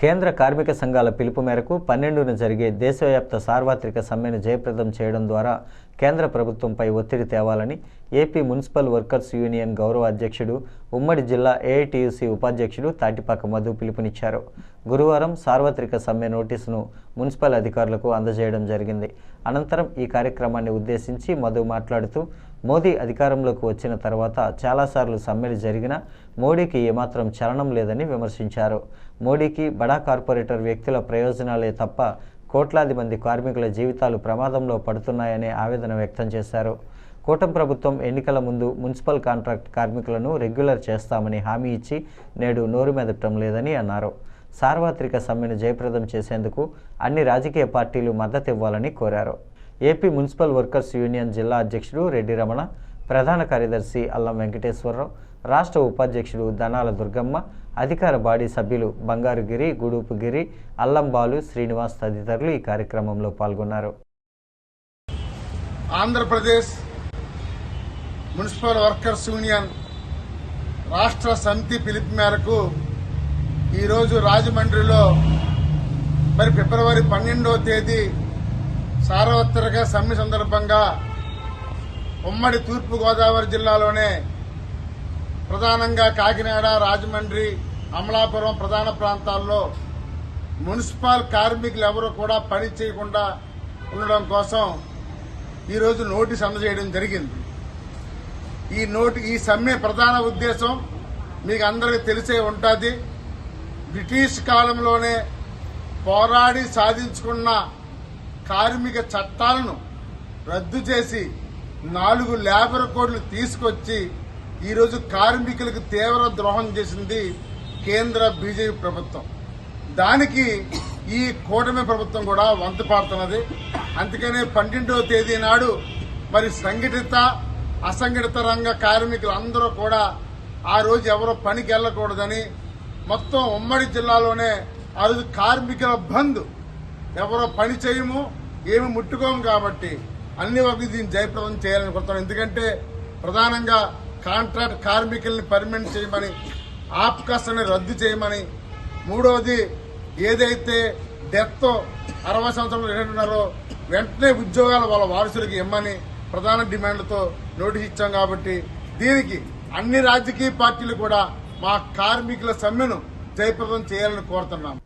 కేంద్ర కార్మిక సంఘాల పిలుపు మేరకు పన్నెండున జరిగే దేశవ్యాప్త సార్వత్రిక సమ్మెను జయప్రదం చేయడం ద్వారా కేంద్ర ప్రభుత్వంపై ఒత్తిడి తేవాలని ఏపీ మున్సిపల్ వర్కర్స్ యూనియన్ గౌరవ అధ్యక్షుడు ఉమ్మడి జిల్లా ఏఐటియుసి ఉపాధ్యక్షుడు తాటిపాక మధు పిలుపునిచ్చారు. గురువారం సార్వత్రిక సమ్మె నోటీసును మున్సిపల్ అధికారులకు అందజేయడం జరిగింది. అనంతరం ఈ కార్యక్రమాన్ని ఉద్దేశించి మధు మాట్లాడుతూ మోదీ అధికారంలోకి వచ్చిన తర్వాత చాలాసార్లు సమ్మెలు జరిగినా మోడీకి ఏమాత్రం చలనం లేదని విమర్శించారు. మోడీకి బడా కార్పొరేటర్ వ్యక్తుల ప్రయోజనాలే తప్ప కోట్లాది మంది కార్మికుల జీవితాలు ప్రమాదంలో పడుతున్నాయనే ఆవేదన వ్యక్తం చేశారు. కూటమి ప్రభుత్వం ఎన్నికల ముందు మున్సిపల్ కాంట్రాక్ట్ కార్మికులను రెగ్యులర్ చేస్తామని హామీ ఇచ్చి నేడు నోరు మెదపటం లేదని అన్నారు. సార్వత్రిక సమ్మెను జయప్రదం చేసేందుకు అన్ని రాజకీయ పార్టీలు మద్దతు ఇవ్వాలని కోరారు. ఏపీ మున్సిపల్ వర్కర్స్ యూనియన్ జిల్లా అధ్యక్షుడు రెడ్డి రమణ ప్రధాన కార్యదర్శి అల్లం వెంకటేశ్వరరావు రాష్ట్ర ఉపాధ్యక్షుడు దనాల దుర్గమ్మ అధికార బాడీ సభ్యులు బంగారుగిరి గుడుపుగిరి అల్లం బాలు శ్రీనివాస్ తదితరులు ఈ కార్యక్రమంలో పాల్గొన్నారు. ఆంధ్రప్రదేశ్ మున్సిపల్ వర్కర్స్ యూనియన్ రాష్ట్ర సమితి పిలుపు మేరకు ఈరోజు రాజమండ్రిలో మరి ఫిబ్రవరి పన్నెండవ తేదీ సార్వత్రిక సమ్మె సందర్భంగా ఉమ్మడి తూర్పు గోదావరి జిల్లాలోనే ప్రధానంగా కాకినాడ రాజమండ్రి అమలాపురం ప్రధాన ప్రాంతాల్లో మున్సిపల్ కార్మికులు ఎవరు కూడా పని చేయకుండా ఉండడం కోసం ఈరోజు నోటీస్ అందజేయడం జరిగింది. ఈ నోటి ఈ సమ్మె ప్రధాన ఉద్దేశం మీకు అందరికీ తెలిసే ఉంటుంది. బ్రిటిష్ కాలంలోనే పోరాడి సాధించుకున్న కార్మిక చట్టాలను రద్దు చేసి నాలుగు లేబర్ కోడ్లు తీసుకొచ్చి ఈరోజు కార్మికులకు తీవ్ర ద్రోహం చేసింది కేంద్ర బీజేపీ ప్రభుత్వం. దానికి ఈ కూటమి ప్రభుత్వం కూడా వంత పాడుతున్నది అందుకనే పన్నెండవ తేదీ నాడు మరి సంఘటిత అసంఘటిత రంగ కార్మికులు అందరూ కూడా ఆ రోజు ఎవరో పనికి వెళ్ళకూడదని మొత్తం ఉమ్మడి జిల్లాలోనే ఆ రోజు కార్మికుల బంద్ ఎవరో పని చేయము ఏమి ముట్టుకోము కాబట్టి అన్ని వరకు దీన్ని జయప్రదం చేయాలని చేయాలనుకుంటున్నాం ఎందుకంటే ప్రధానంగా కాంట్రాక్ట్ కార్మికుల్ని పర్మనెంట్ చేయమని ఆప్కాస్ట్ని రద్దు చేయమని మూడవది ఏదైతే డెత్ అరవై సంవత్సరాలు రెండున్నారో వెంటనే ఉద్యోగాలు వాళ్ళ వారసులకు ఇమ్మని ప్రధాన డిమాండ్లతో నోటీస్ ఇచ్చాం కాబట్టి దీనికి అన్ని రాజకీయ పార్టీలు కూడా మా కార్మికుల సమ్మెను జయప్రదం చేయాలని కోరుతున్నాం.